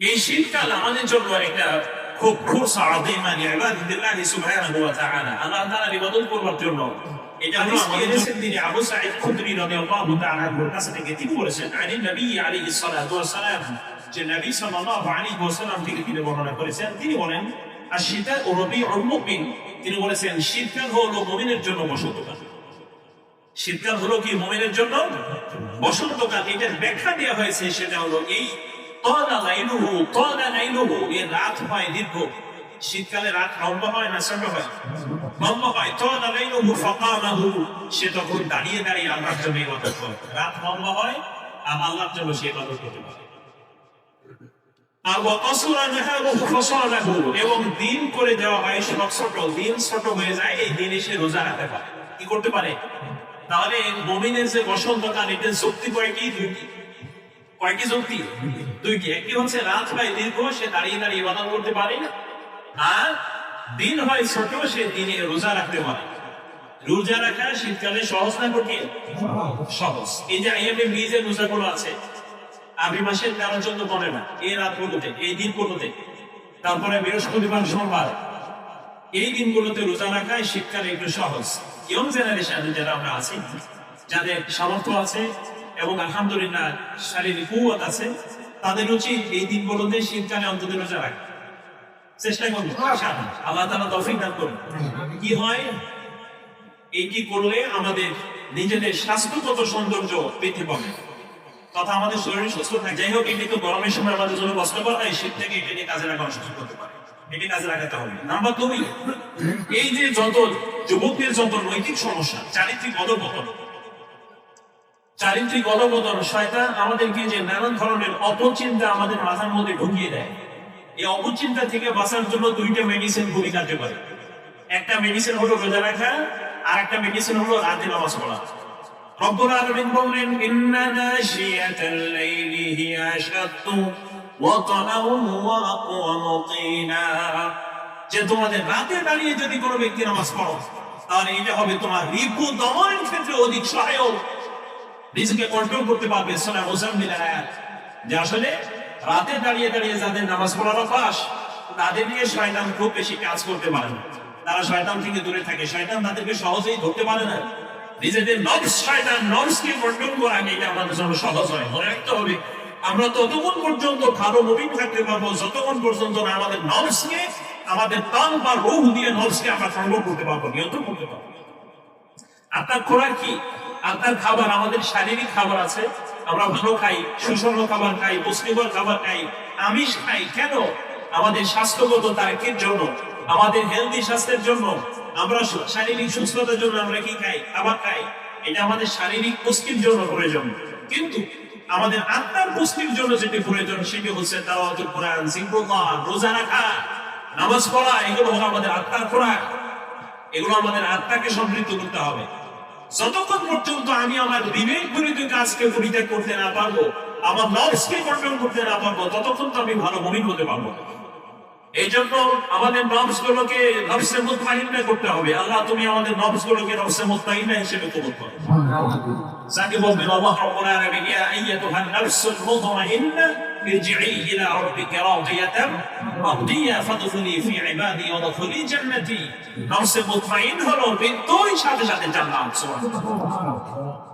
এই শীতকাল আমাদের জন্য একটা খুব ফুরসা আযীমা লিইবাদিল্লাহ সুবহানাহু ওয়া তাআলা আল্লাহ তাআলার ইবাদত করবার জন্য। এটা হলো আমাদের দেশের দিনে আবু সাঈদ খুদরি রাদিয়াল্লাহু তাআলা এর থেকে তিনি বলেছেন আনি নবী আলাইহিস সালাতু ওয়াস সালাম যে নবী সাল্লাল্লাহু আলাইহি ওয়াসাল্লাম থেকে তিনি বর্ণনা করেছেন তিনি বলেন আর শীতা ও রবিউল মুমিন তিনি বলেছেন শীতকাল হলো মুমিনের জন্য বসন্তকাল। শীতকাল হলো কি মুমিনের জন্য? বসন্তকাল। এটার ব্যাখ্যা দেওয়া হয়েছে সেটা হলো এই শীতকালে রাত লম্বা হয় না ছোট হয়? লম্বা হয়। তলা লাইলুহু ফাকামাহু সে তখন দাঁড়িয়ে দাঁড়িয়ে আল্লাহর জন্য ইবাদত করে। রাত লম্বা হয়, আর আল্লাহর জন্য সে ইবাদত করতে পারে। আর এবং দিন করে দেওয়া হয় সব ছোট দিন ছোট হয়ে যায়, এই দিনে সে রোজা রাখতে পারে। কি করতে পারে? তাহলে মমিনের যে বসন্তকাল এটা শক্তি কয়টি দুইটি কয়টি শক্তি দুইটি একটি হচ্ছে রাত হয় দীর্ঘ, সে দাঁড়িয়ে দাঁড়িয়ে ইবাদত করতে পারে না। আর দিন হয় ছোট, সে দিনে রোজা রাখতে পারে। রোজা রাখা শীতকালে সহজ না কঠিন? সহজ। এই যে আইএমএ মিজে রোজাগুলো আছে আরবি মাসের তেরো, চোদ্দ পনেরো না। এই রাতগুলোতে এই দিন দিনগুলোতে তারপরে বৃহস্পতিবার সোমবার। এই দিনগুলোতে রোজা রাখায় শীতকালে একটু সহজ। ইয়ং জেনারেশন যারা আমরা আছি, যাদের সামর্থ্য আছে এবং আলহামদুলিল্লাহ শারীরিক কুয়াত আছে, তাদের উচিত এই দিনগুলোতে শীতকালে অন্তত রোজা রাখা। চেষ্টা করব আল্লাহ তালা তফিক দান করুন। কি হয়? এইটি করলে আমাদের নিজেদের স্বাস্থ্যগত সৌন্দর্য বৃদ্ধি পাবে? তথা আমাদের শরীর সুস্থ থাকে। যাই হোক, এটি তো গরমের সময় আমাদের জন্য কষ্টকর তাই শীত থেকে এটি নিয়ে কাজে লাগানো সুযোগ করতে পারে। এটি কাজে লাগাতে হবে। নাম্বার দুই, এই যে যত যুবকদের যত নৈতিক সমস্যা, চারিত্রিক অধপতন চারিত্রিক অধপতন শয়তান আমাদেরকে যে নানান ধরনের অপচিন্তা আমাদের মাথার মধ্যে ঢুকিয়ে দেয়। এই অপচিন্তা থেকে বাঁচার জন্য দুইটা মেডিসিন খুবই কার্যকরী। একটা মেডিসিন হলো রোজা রাখা, আর একটা মেডিসিন হলো রাতে নামাজ পড়া। রব্বুল আলামিন ইন্না নাশিয়াতাল লাইলি হিয়া ওয়া আকওয়ামু কিনা যে তোমাদের রাতে দাঁড়িয়ে যদি কোনো ব্যক্তি নামাজ পড়ো, তাহলে এটা হবে তোমার রিপু দমনের ক্ষেত্রে অধিক সহায়ক। নিজেকে কন্ট্রোল করতে পারবে সোনা মুজাম্মিলের আয়াত। যে আসলে রাতে দাঁড়িয়ে দাঁড়িয়ে যাদের নামাজ পড়ার অভ্যাস তাদের নিয়ে শয়তান খুব বেশি কাজ করতে পারে না। তারা শয়তান থেকে দূরে থাকে, শয়তান তাদেরকে সহজেই ধরতে পারে না। নিজেদের নবস শয়তান নবসকে কন্ট্রোল করা এটা আমাদের জন্য সহজ হয়, মনে রাখতে হবে। আমরা ততক্ষণ পর্যন্ত ভালো নবীন থাকতে পারব, যতক্ষণ পর্যন্ত না আমাদের নবসকে আমাদের তান বা রোগ দিয়ে নবসকে আমরা কন্ট্রোল করতে পারব, নিয়ন্ত্রণ করতে পারব। আপনার খোরাক কি? আপনার খাবার, আমাদের শারীরিক খাবার আছে, আমরা ভালো খাই, সুষম খাবার খাই, পুষ্টিকর খাবার খাই, আমিষ খাই, কেন? আমাদের স্বাস্থ্যগত তারিখের জন্য, আমাদের হেলদি স্বাস্থ্যের জন্য, আমরা শারীরিক সুস্থতার জন্য আমরা কি খাই? খাবার খাই। এটা আমাদের শারীরিক পুষ্টির জন্য প্রয়োজন। কিন্তু আমাদের আত্মার পুষ্টির জন্য যেটি প্রয়োজন, সেটি হচ্ছে তাওয়াতুল কোরআন জিক্রুল্লাহ রোজা রাখা, নামাজ পড়া, এগুলো হলো আমাদের আত্মার খোরাক। এগুলো আমাদের আত্মাকে সমৃদ্ধ করতে হবে। যতক্ষণ পর্যন্ত আমি আমার বিবেক পরিত কাজকে পরিত্যাগ করতে না পারব, আমার নবসকে কন্ট্রোল করতে না পারব, ততক্ষণ তো আমি ভালো মমিন হতে পারব। এই জন্য আমাদের নবস গুলোকে নবসে মুতমাইন্না করতে হবে আল্লাহ তুমি আমাদের নবস গুলোকে নবসে মুতমাইন্না হিসেবে কবুল করো যাকে বলবেন আল্লাহ রাব্বুল আলামিন ইয়া আইয়াতুহান নাফসুল মুতমাইন্না ارجعي إلى ربك راضية مرضية فادخلي في عبادي وادخلي جنتي نفس مطمئن হলো মৃত্যুর সাথে সাথে জান্নাত সুবহানাল্লাহ